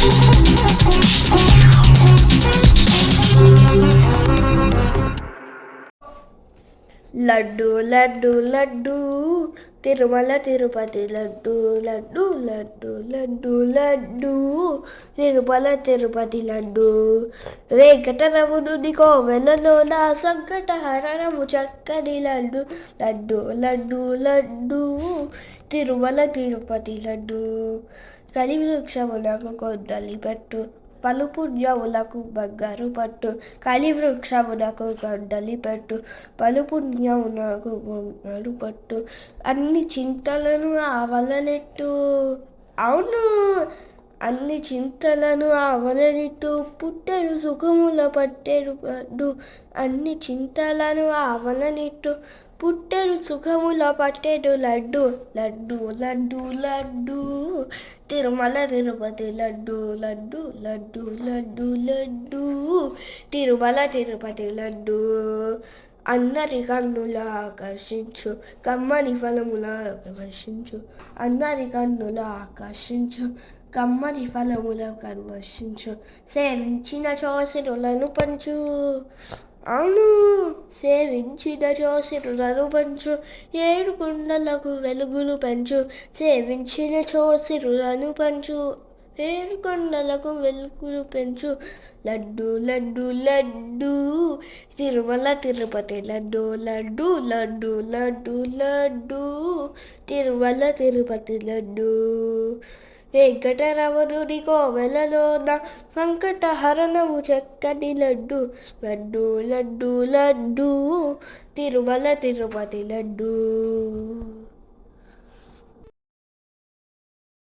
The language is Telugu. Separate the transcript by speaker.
Speaker 1: లడ్డు లడ్డు లడ్డు తిరుమల తిరుపతి లడ్డు లడ్డు లడ్డు లడ్డు లడ్డు తిరుమల తిరుపతి లడ్డు. వెంకటరమణుని కోవెలలో నా సంకట హరణము చక్కని లడ్డు లడ్డు లడ్డు లడ్డు తిరుమల తిరుపతి లడ్డు. కలిమి వృక్షములకు పెట్టు పలు పుణ్యములకు బంగారు పట్టు. కలివృక్షమునకు వృక్షమునకు పెట్టు పలు పుణ్యమునకు బంగారు పట్టు. అన్ని చింతలను ఆవలనెట్టు. అవును. అన్ని చింతలను ఆవలనెట్టు. పుట్టెడు సుఖముల పట్టెడు పడ్డు. అన్ని చింతలను ఆవలనెట్టు. పుట్టెడు సుఖముల పట్టెడు లడ్డు లడ్డు లడ్డు లడ్డు. తిరుమల తిరుపతి లడ్డు లడ్డు లడ్డు లడ్డు లడ్డు. తిరుమల తిరుపతి లడ్డు. అందరి కన్నుల ఆకర్షించు కమ్మని ఫలముల ఆకర్షించు. అందరి కన్నుల ఆకర్షించు కమ్మని ఫలముల కన్వర్షించు సేవించిన చోసిరులను పంచు. అవును. సేవించిన చోసిరులను పంచు ఏడు కుండలకు వెలుగులు పెంచు. సేవించిన చోసిరులను పంచు ఏడు కొండలకు వెలుగులు పెంచు. లడ్డు లడ్డు లడ్డు తిరుమల తిరుపతి లడ్డు లడ్డు లడ్డు లడ్డు లడ్డు తిరుమల తిరుపతి లడ్డు. వెంకటరమణుని కోవెలలోన వెంకటహరణము చక్కని లడ్డు. లడ్డు లడ్డు లడ్డు తిరుమల తిరుపతి లడ్డు.